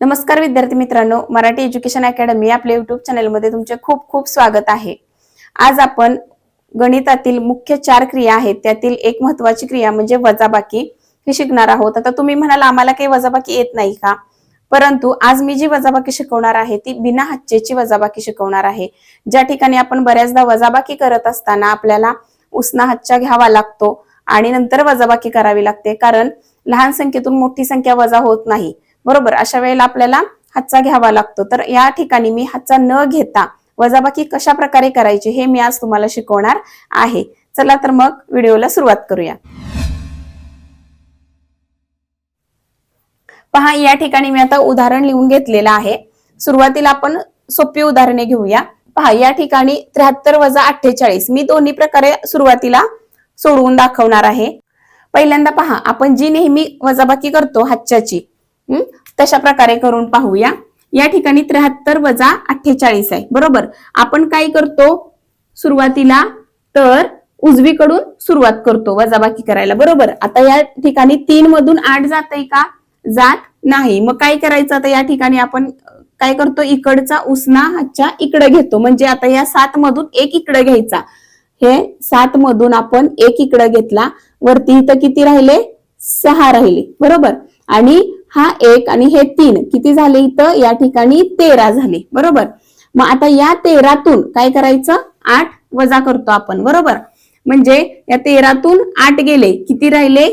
नमस्कार विद्यार्थी मित्रांनो मराठी एज्युकेशन अकॅडमी आपल्या युट्यूब चॅनलमध्ये तुमचे खूप खूप स्वागत आहे. आज आपण गणितातील मुख्य चार क्रिया आहेत त्यातील एक महत्वाची क्रिया म्हणजे वजाबाकी हे शिकणार आहोत. आता तुम्ही म्हणाल आम्हाला काही वजाबाकी येत नाही का? परंतु आज मी जी वजाबाकी शिकवणार आहे ती बिना हच्चेची वजाबाकी शिकवणार आहे. ज्या ठिकाणी आपण बऱ्याचदा वजाबाकी करत असताना आपल्याला उसना हच्चा घ्यावा लागतो आणि नंतर वजाबाकी करावी लागते कारण लहान संख्येतून मोठी संख्या वजा होत नाही. बरोबर? अशा वेळेला आपल्याला हातचा घ्यावा लागतो. तर या ठिकाणी मी हातचा न घेता वजाबाकी कशा प्रकारे करायची हे मी आज तुम्हाला शिकवणार आहे. चला तर मग व्हिडिओला सुरुवात करूया. पहा या ठिकाणी मी आता उदाहरण लिहून घेतलेलं आहे. सुरुवातीला आपण सोपी उदाहरणे घेऊया. पहा या ठिकाणी त्र्याहत्तर वजा अठ्ठेचाळीस. मी दोन्ही प्रकारे सुरुवातीला सोडवून दाखवणार आहे. पहिल्यांदा पहा आपण जी नेहमी वजाबाकी करतो हातच्याची तशा प्रकारे करून पाहूया. या ठिकाणी त्र्याहत्तर वजा अठ्ठेचाळीस आहे. बरोबर? आपण काय करतो? सुरुवातीला तर उजवीकडून सुरुवात करतो वजाबाकी करायला. बरोबर? आता या ठिकाणी तीन मधून आठ जात आहे का? जात नाही. मग काय करायचं? आता या ठिकाणी आपण काय करतो? इकडचा उसना हातच्या इकडे घेतो. म्हणजे आता या सात मधून एक इकडे घ्यायचा. हे सात मधून आपण एक इकडे घेतला. वरती इथं किती राहिले? सहा राहिले. बरोबर? आणि हा एक आणि हे तीन. किती झाले इथं? या ठिकाणी तेरा झाले. बरोबर? मग आता या तेरातून काय करायचं? आठ वजा करतो आपण. बरोबर? म्हणजे या तेरातून आठ गेले. किती राहिले?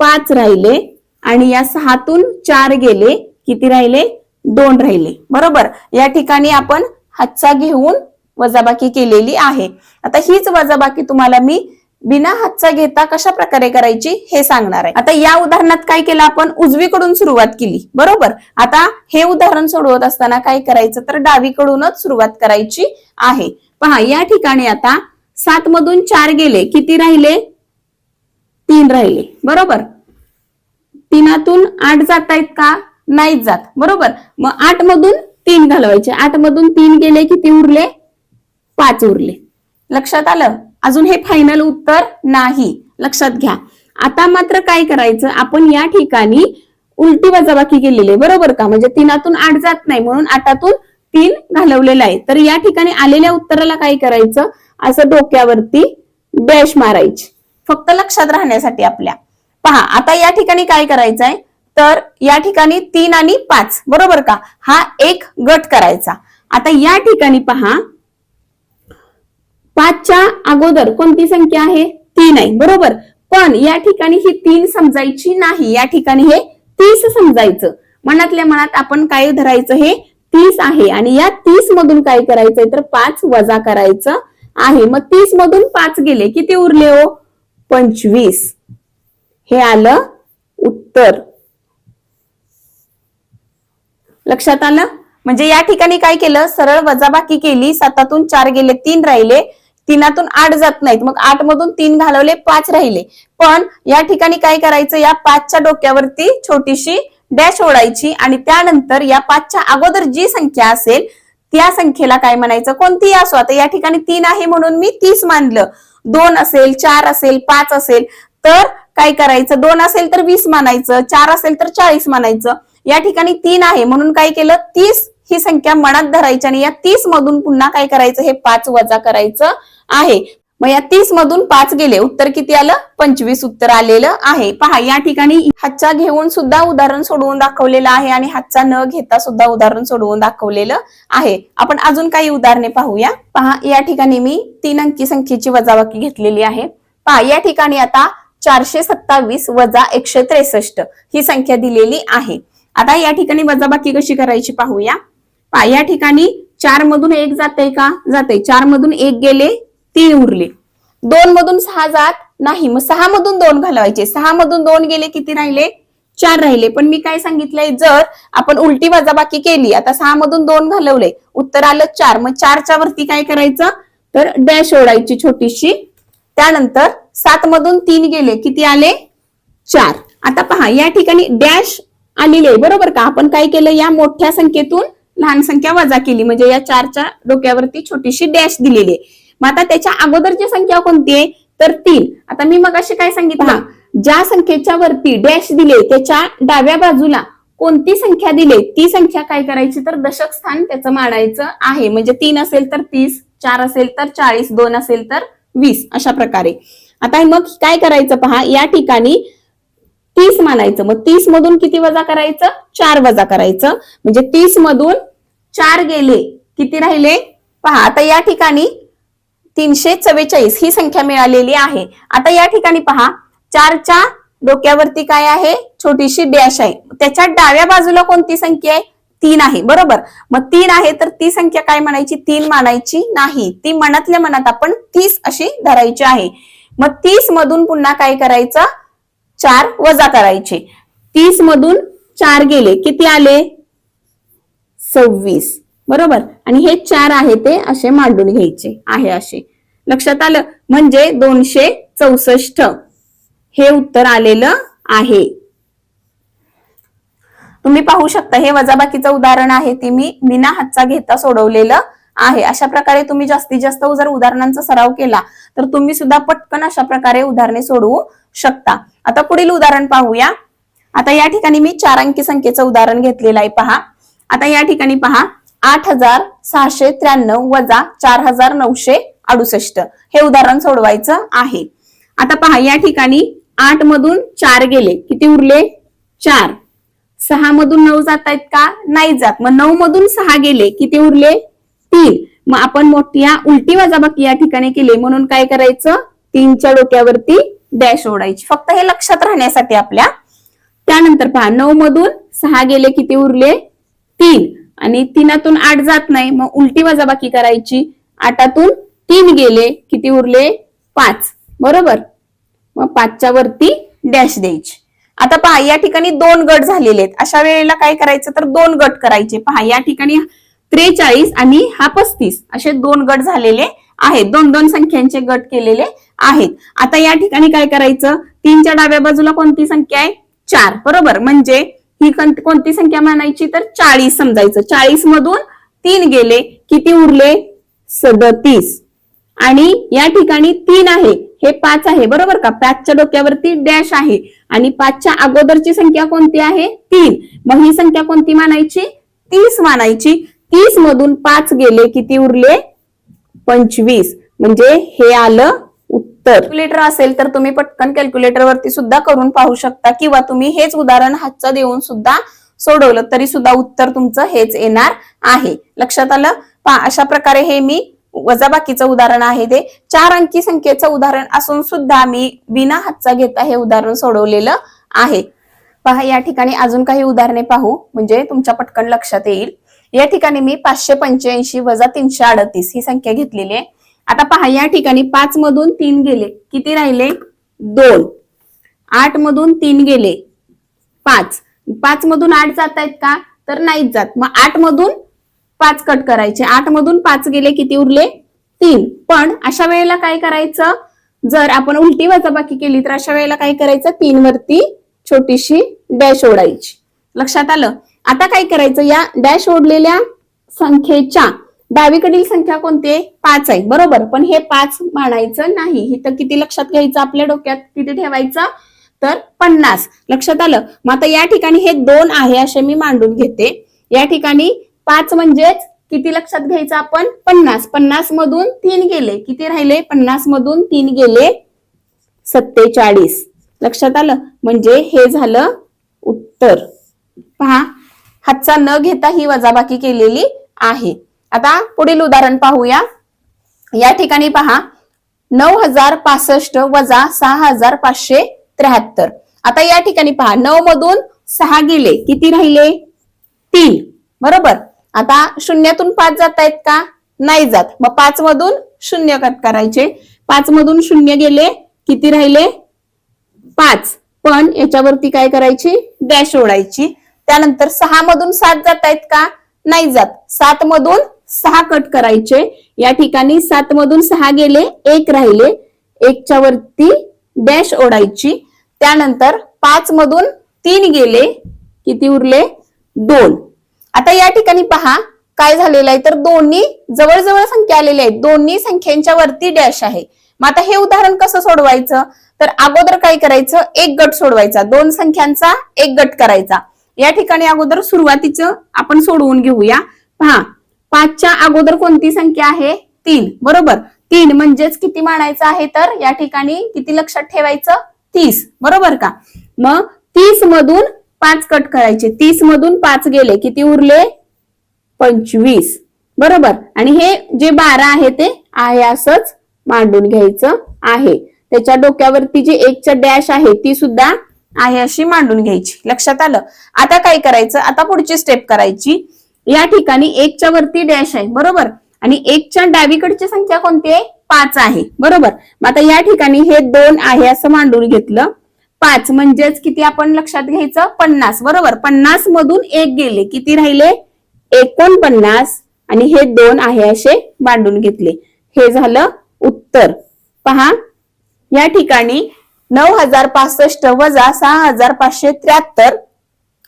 पाच राहिले. आणि या सहातून चार गेले. किती राहिले? दोन राहिले. बरोबर? या ठिकाणी आपण हातचा घेऊन वजाबाकी केलेली आहे. आता हीच वजाबाकी तुम्हाला मी बिना हातचा घेता कशा प्रकारे करायची हे सांगणार आहे. आता या उदाहरणात काय केलं आपण? उजवीकडून सुरुवात केली. बरोबर? आता हे उदाहरण सोडवत असताना काय करायचं? तर डावीकडूनच सुरुवात करायची आहे. पहा या ठिकाणी आता सात मधून चार गेले. किती राहिले? तीन राहिले. बरोबर? तीनातून आठ जात आहेत का? नाहीच जात. बरोबर? मग आठ मधून तीन घालवायचे. आठ मधून तीन गेले किती उरले? पाच उरले. लक्षात आलं? अजून हे फायनल उत्तर नाही. लक्षात घ्या. आता मात्र काय करायचं? आपण या ठिकाणी उलटी वजाबाकी केलेली आहे. बरोबर का? म्हणजे तीनातून आठ जात नाही. म्हणून आठातून तीन घालवलेलं आहे. तर या ठिकाणी आलेल्या उत्तराला काय करायचं? असं डोक्यावरती डॅश मारायची. फक्त लक्षात राहण्यासाठी आपल्या. पहा आता या ठिकाणी काय करायचं आहे तर या ठिकाणी तीन आणि पाच. बरोबर का? हा एक गट करायचा. आता या ठिकाणी पहा. पाचच्या अगोदर कोणती संख्या आहे? तीन आहे. बरोबर? पण या ठिकाणी ही तीन समजायची नाही. या ठिकाणी हे तीस समजायचं. मनातल्या मनात आपण काय धरायचं हे तीस आहे. आणि या तीस मधून काय करायचंय? तर पाच वजा करायचं आहे. मग तीस मधून पाच गेले. किती उरले हो? पंचवीस. हे आलं उत्तर. लक्षात आलं? म्हणजे या ठिकाणी काय केलं? सरळ वजाबाकी केली. सातातून चार गेले तीन राहिले. तीनातून आठ जात नाहीत. मग आठ मधून तीन घालवले पाच राहिले. पण या ठिकाणी काय करायचं? या पाचच्या डोक्यावरती छोटीशी डॅश ओढायची आणि त्यानंतर या पाचच्या अगोदर जी संख्या असेल त्या संख्येला काय म्हणायचं? कोणतीही असो. आता या ठिकाणी तीन आहे म्हणून मी तीस मानलं. दोन असेल चार असेल पाच असेल तर काय करायचं? दोन असेल तर वीस मानायचं चार असेल तर चाळीस मानायचं. या ठिकाणी तीन आहे म्हणून काय केलं? तीस ही संख्या मनात धरायची आणि या तीस मधून पुन्हा काय करायचं? हे पाच वजा करायचं आहे. मग या तीस मधून पाच गेले. उत्तर किती आलं? पंचवीस उत्तर आलेलं आहे. पहा या ठिकाणी हातचा घेऊन सुद्धा उदाहरण सोडवून दाखवलेलं आहे आणि हातचा न घेता सुद्धा उदाहरण सोडवून दाखवलेलं आहे. आपण अजून काही उदाहरणे पाहूया. पहा या ठिकाणी मी तीन अंकी संख्येची वजाबाकी घेतलेली आहे. पहा या ठिकाणी आता चारशे सत्तावीस वजा एकशे त्रेसष्ट ही संख्या दिलेली आहे. आता या ठिकाणी वजाबाकी कशी करायची पाहूया. पहा या ठिकाणी चार मधून एक जाते का? जाते. चार मधून एक गेले तीन उरले. दोन मधून सहा जात नाही. मग सहा मधून दोन घालवायचे. सहा मधून दोन गेले किती राहिले? चार राहिले. पण मी काय सांगितलंय? जर आपण उलटी वजाबाकी केली आता सहा मधून दोन घालवले. उत्तर आलं चार. मग चारच्या वरती काय करायचं? तर डॅश ओढायची छोटीशी. त्यानंतर सात मधून तीन गेले किती आले? चार. आता पहा या ठिकाणी डॅश आलेले बरोबर का? आपण काय केलं या मोठ्या संख्येतून? लहान संख्या वजा केली. म्हणजे या चारच्या डोक्यावरती छोटीशी डॅश दिलेली आहे. मग आता त्याच्या अगोदरची संख्या कोणती आहे? तर तीन. आता मी मग अशी काय सांगितलं? ज्या संख्येच्या वरती डॅश दिले त्याच्या डाव्या बाजूला कोणती संख्या दिली ती संख्या काय करायची? तर दशक स्थान त्याचं मांडायचं आहे. म्हणजे तीन असेल तर तीस चार असेल तर चाळीस दोन असेल तर वीस. अशा प्रकारे. आता मग काय करायचं पहा? या ठिकाणी तीस मानायचं. मग तीस मधून किती वजा करायचं? चार वजा करायचं. म्हणजे तीस मधून चार गेले किती राहिले? पहा आता या ठिकाणी तीनशे चव्वेचाळीस ही संख्या मिळालेली आहे. आता या ठिकाणी पहा चारच्या डोक्यावरती काय आहे? छोटीशी डॅश आहे. त्याच्या डाव्या बाजूला कोणती संख्या आहे? तीन आहे. बरोबर? मग तीन आहे तर ती संख्या काय म्हणायची? तीन मानायची नाही. ती मनातल्या मनात आपण तीस अशी धरायची आहे. मग तीस मधून पुन्हा काय करायचं? चार वजा करायचे. तीस मधून चार गेले. किती आले? सव्वीस. बरोबर? आणि हे चार आहे ते असे मांडून घ्यायचे. आहे असे. लक्षात आलं? म्हणजे दोनशे चौसष्ट. हे उत्तर आलेलं आहे. तुम्ही पाहू शकता हे वजाबाकीचं उदाहरण आहे. ते मी बिना हातचा घेता सोडवलेलं आहे. अशा प्रकारे तुम्ही जास्तीत जास्त जर उदाहरणांचा सराव केला तर तुम्ही सुद्धा पटकन अशा प्रकारे उदाहरणे सोडवू शकता. आता पुढील उदाहरण पाहूया. आता या ठिकाणी मी चार अंकी संख्येचं उदाहरण घेतलेलं आहे पहा. आता या ठिकाणी पहा आठ हजार सहाशे त्र्याण्णव वजा चार हजार नऊशे अडुसष्ट. हे उदाहरण सोडवायचं आहे. आता पहा या ठिकाणी आठ मधून चार गेले. किती उरले? चार. सहा मधून नऊ जात आहेत का? नाही जात. मग नऊ मधून सहा गेले. किती उरले? तीन. मग आपण मोठ्या उलटी वजाबाकी या ठिकाणी केली. म्हणून काय करायचं? तीनच्या डोक्यावरती डॅश ओढायची. फक्त हे लक्षात राहण्यासाठी आपल्या. त्यानंतर पहा नऊ मधून सहा गेले किती उरले? तीन. आणि तीनातून आठ जात नाही मग उलटी वजाबाकी करायची. आठातून तीन गेले किती उरले? पाच. बरोबर? मग पाचच्या वरती डॅश द्यायची. आता पहा या ठिकाणी दोन गट झालेले आहेत. अशा वेळेला काय करायचं तर दोन गट करायचे. पहा या ठिकाणी त्रेचाळीस आणि हा पस्तीस. असे दोन गट झालेले आहेत. दोन दोन संख्यांचे गट केलेले आहेत. आता या ठिकाणी काय करायचं? तीनच्या डाव्या बाजूला कोणती संख्या आहे? चार. बरोबर? म्हणजे ही कोणती संख्या मानायची? तर चाळीस समजायचं. चाळीस मधून तीन गेले किती उरले? सदतीस. आणि या ठिकाणी तीन आहे. हे पाच आहे. बरोबर का? पाचच्या डोक्यावरती डॅश आहे. आणि पाचच्या अगोदरची संख्या कोणती आहे? तीन. मग ही संख्या कोणती मानायची? तीस मानायची. तीस मधून पाच गेले किती उरले? पंचवीस. म्हणजे हे आलं तर कॅल्क्युलेटर असेल तर तुम्ही पटकन कॅल्क्युलेटर वरती सुद्धा करून पाहू शकता किंवा तुम्ही हेच उदाहरण हातचं देऊन सुद्धा सोडवलं तरी सुद्धा उत्तर तुमचं हेच येणार आहे. लक्षात आलं? पहा अशा प्रकारे हे मी वजाबाकीचं उदाहरण आहे ते. चार अंकी संख्येचं उदाहरण असून सुद्धा मी बिना हातचा घेता हे उदाहरण सोडवलेलं आहे. पहा या ठिकाणी अजून काही उदाहरणे पाहू म्हणजे तुमच्या पटकन लक्षात येईल. या ठिकाणी मी पाचशे पंच्याऐंशी वजा तीनशे अडतीस ही संख्या घेतलेली आहे. आता पहा या ठिकाणी पाच मधून तीन गेले. किती राहिले? दोन. आठ मधून तीन गेले. पाच. पाच मधून आठ जात आहेत का? तर नाहीच जात. मग आठ मधून पाच कट करायचे. आठ मधून पाच गेले किती उरले? तीन. पण अशा वेळेला काय करायचं? जर आपण उलटी वजाबाकी केली तर अशा वेळेला काय करायचं? तीन वरती छोटीशी डॅश ओढायची. लक्षात आलं? आता काय करायचं? या डॅश ओढलेल्या संख्येच्या डावीकडील संख्या कोणती आहे? पाच आहे. बरोबर. पण हे पाच मानायचं नाही. हे तर किती लक्षात घ्यायचं आपल्या डोक्यात? किती ठेवायचं? तर पन्नास. लक्षात आलं? मग आता या ठिकाणी हे दोन आहे असे मी मांडून घेते. या ठिकाणी पाच म्हणजेच किती लक्षात घ्यायचं आपण? पन्नास. पन्नास मधून तीन गेले. किती राहिले? पन्नास मधून तीन गेले. सत्तेचाळीस. लक्षात आलं? म्हणजे हे झालं उत्तर. पहा. हातचा न घेता ही वजाबाकी केलेली आहे. आता पुढील उदाहरण पाहूया. या ठिकाणी पहा नऊ हजार पासष्ट वजा सहा हजार पाचशे त्र्याहत्तर. आता या ठिकाणी पहा नऊ मधून सहा गेले किती राहिले? तीन. बरोबर? आता शून्यातून पाच जात आहेत का? नाही जात. मग पाच मधून शून्य कट करायचे. पाच मधून शून्य गेले किती राहिले? पाच. पण याच्यावरती काय करायची? डॅश ओढायची. त्यानंतर सहा मधून सात जात आहेत का? नाही जात. सात मधून सहा कट करायचे. या ठिकाणी सात मधून सहा गेले एक राहिले. एकच्या वरती डॅश ओढायची. त्यानंतर पाच मधून तीन गेले किती उरले? दोन. आता या ठिकाणी पहा काय झालेलं आहे? तर दोन्ही जवळजवळ संख्या आलेल्या आहेत दोन्ही संख्यांच्या वरती डॅश आहे. मग आता हे उदाहरण कसं सोडवायचं? तर अगोदर काय करायचं? एक गट सोडवायचा. दोन संख्यांचा एक गट करायचा. या ठिकाणी अगोदर सुरुवातीचं आपण सोडवून घेऊया. पहा पाचच्या अगोदर कोणती संख्या आहे? तीन. बरोबर? तीन म्हणजेच किती मानायचं आहे तर या ठिकाणी किती लक्षात ठेवायचं? तीस. बरोबर का? मग तीस मधून पाच कट करायचे. तीस मधून पाच गेले. किती उरले? पंचवीस. बरोबर? आणि हे जे बारा आहे ते आहे असंच मांडून घ्यायचं आहे. त्याच्या डोक्यावरती जी एकच्या डॅश आहे ती सुद्धा आहे अशी मांडून घ्यायची. लक्षात आलं? आता काय करायचं? आता पुढची स्टेप करायची. या ठिकाणी एकच्या वरती डॅश आहे बरोबर? आणि एकच्या डावीकडची संख्या कोणती आहे? पाच आहे बरोबर? मग आता या ठिकाणी हे दोन आहे असं मांडून घेतलं. पाच म्हणजेच किती आपण लक्षात घ्यायचं? पन्नास बरोबर? पन्नास मधून एक गेले किती राहिले? एकोणपन्नास. आणि हे दोन आहे असे मांडून घेतले. हे झालं उत्तर. पहा या ठिकाणी नऊ हजार पासष्ट वजा सहा हजार पाचशे त्र्याहत्तर.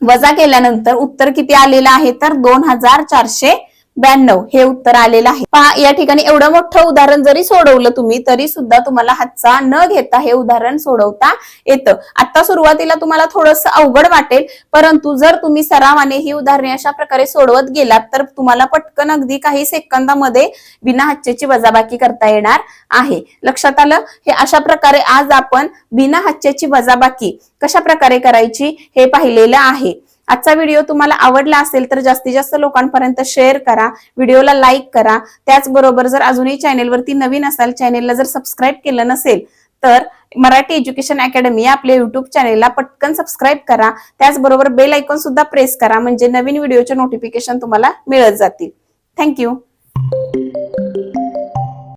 वजा केल्यानंतर उत्तर किती आलेलं आहे? तर दोन हजार चारशे ब्याण्णव हे उत्तर आलेलं आहे. पहा या ठिकाणी एवढं मोठं उदाहरण जरी सोडवलं तुम्ही तरी सुद्धा तुम्हाला हातचा न घेता हे उदाहरण सोडवता येतं. आता सुरुवातीला तुम्हाला थोडस अवघड वाटेल परंतु जर तुम्ही सरावाने ही उदाहरणे अशा प्रकारे सोडवत गेलात तर तुम्हाला पटकन अगदी काही सेकंदामध्ये बिना हातचेची वजाबाकी करता येणार आहे. लक्षात आलं? हे अशा प्रकारे आज आपण बिना हातचेची वजाबाकी कशा प्रकारे करायची हे पाहिलेलं आहे. आजचा व्हिडिओ तुम्हाला आवडला असेल तर जास्तीत जास्त लोकांपर्यंत शेअर करा. व्हिडिओला लाईक करा. त्याचबरोबर जर अजूनही चॅनेलवरती नवीन असाल चॅनेलला जर सबस्क्राईब केलं नसेल तर मराठी एज्युकेशन अकॅडमी या आपल्या युट्यूब चॅनेलला पटकन सबस्क्राईब करा. त्याचबरोबर बेल आयकॉन सुद्धा प्रेस करा म्हणजे नवीन व्हिडिओचे नोटिफिकेशन तुम्हाला मिळत जातील. थँक्यू